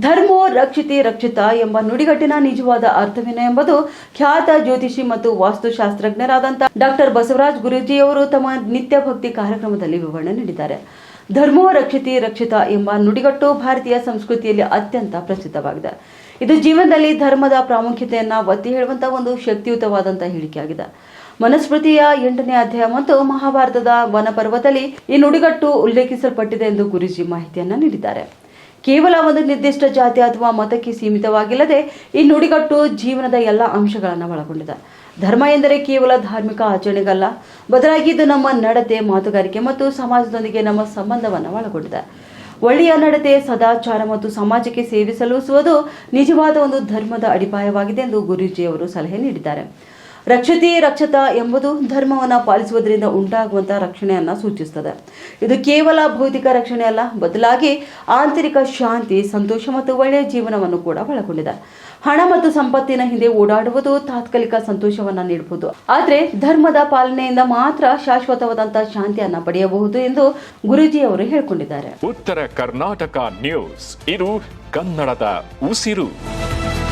ಧರ್ಮೋ ರಕ್ಷಿತಿ ರಕ್ಷಿತ ಎಂಬ ನುಡಿಗಟ್ಟಿನ ನಿಜವಾದ ಅರ್ಥವೇನು ಎಂಬುದು ಖ್ಯಾತ ಜ್ಯೋತಿಷಿ ಮತ್ತು ವಾಸ್ತುಶಾಸ್ತ್ರಜ್ಞರಾದಂತಹ ಡಾಕ್ಟರ್ ಬಸವರಾಜ್ ಗುರೂಜಿಯವರು ತಮ್ಮ ನಿತ್ಯ ಭಕ್ತಿ ಕಾರ್ಯಕ್ರಮದಲ್ಲಿ ವಿವರಣೆ ನೀಡಿದ್ದಾರೆ. ಧರ್ಮೋ ರಕ್ಷಿತಿ ರಕ್ಷಿತ ಎಂಬ ನುಡಿಗಟ್ಟು ಭಾರತೀಯ ಸಂಸ್ಕೃತಿಯಲ್ಲಿ ಅತ್ಯಂತ ಪ್ರಸಿದ್ಧವಾಗಿದೆ. ಇದು ಜೀವನದಲ್ಲಿ ಧರ್ಮದ ಪ್ರಾಮುಖ್ಯತೆಯನ್ನ ಒತ್ತಿ ಹೇಳುವಂತಹ ಒಂದು ಶಕ್ತಿಯುತವಾದಂತಹ ಹೇಳಿಕೆಯಾಗಿದೆ. ಮನುಸ್ಮೃತಿಯ ಎಂಟನೇ ಅಧ್ಯಾಯ ಮತ್ತು ಮಹಾಭಾರತದ ವನಪರ್ವದಲ್ಲಿ ಈ ನುಡಿಗಟ್ಟು ಉಲ್ಲೇಖಿಸಲ್ಪಟ್ಟಿದೆ ಎಂದು ಗುರುಜಿ ಮಾಹಿತಿಯನ್ನ ನೀಡಿದ್ದಾರೆ. ಕೇವಲ ಒಂದು ನಿರ್ದಿಷ್ಟ ಜಾತಿ ಅಥವಾ ಮತಕ್ಕೆ ಸೀಮಿತವಾಗಿಲ್ಲದೆ ಈ ನುಡಿಗಟ್ಟು ಜೀವನದ ಎಲ್ಲ ಅಂಶಗಳನ್ನು ಒಳಗೊಂಡಿದೆ. ಧರ್ಮ ಎಂದರೆ ಕೇವಲ ಧಾರ್ಮಿಕ ಆಚರಣೆಗಲ್ಲ. ಬದಲಾಗಿ ಇದು ನಮ್ಮ ನಡತೆ, ಮಾತುಗಾರಿಕೆ ಮತ್ತು ಸಮಾಜದೊಂದಿಗೆ ನಮ್ಮ ಸಂಬಂಧವನ್ನು ಒಳಗೊಂಡಿದೆ. ಒಳ್ಳೆಯ ನಡತೆ, ಸದಾಚಾರ ಮತ್ತು ಸಮಾಜಕ್ಕೆ ಸೇವೆ ಸಲ್ಲಿಸುವುದು ನಿಜವಾದ ಒಂದು ಧರ್ಮದ ಅಡಿಪಾಯವಾಗಿದೆ ಎಂದು ಗುರೂಜಿಯವರು ಸಲಹೆ ನೀಡಿದ್ದಾರೆ. ರಕ್ಷತೆ, ರಕ್ಷತ ಎಂಬುದು ಧರ್ಮವನ್ನು ಪಾಲಿಸುವುದರಿಂದ ಉಂಟಾಗುವಂತಹ ರಕ್ಷಣೆಯನ್ನು ಸೂಚಿಸುತ್ತದೆ ಇದು ಕೇವಲ ಭೌತಿಕ ರಕ್ಷಣೆ ಅಲ್ಲ, ಬದಲಾಗಿ ಆಂತರಿಕ ಶಾಂತಿ, ಸಂತೋಷ ಮತ್ತು ಒಳ್ಳೆಯ ಜೀವನವನ್ನು ಕೂಡ ಒಳಗೊಂಡಿದೆ. ಹಣ ಮತ್ತು ಸಂಪತ್ತಿನ ಹಿಂದೆ ಓಡಾಡುವುದು ತಾತ್ಕಾಲಿಕ ಸಂತೋಷವನ್ನ ನೀಡಬಹುದು ಆದರೆ ಧರ್ಮದ ಪಾಲನೆಯಿಂದ ಮಾತ್ರ ಶಾಶ್ವತವಾದಂತಹ ಶಾಂತಿಯನ್ನ ಪಡೆಯಬಹುದು ಎಂದು ಗುರೂಜಿ ಅವರು ಹೇಳಿಕೊಂಡಿದ್ದಾರೆ. ಉತ್ತರ ಕರ್ನಾಟಕ ನ್ಯೂಸ್, ಇದು ಕನ್ನಡದ ಉಸಿರು.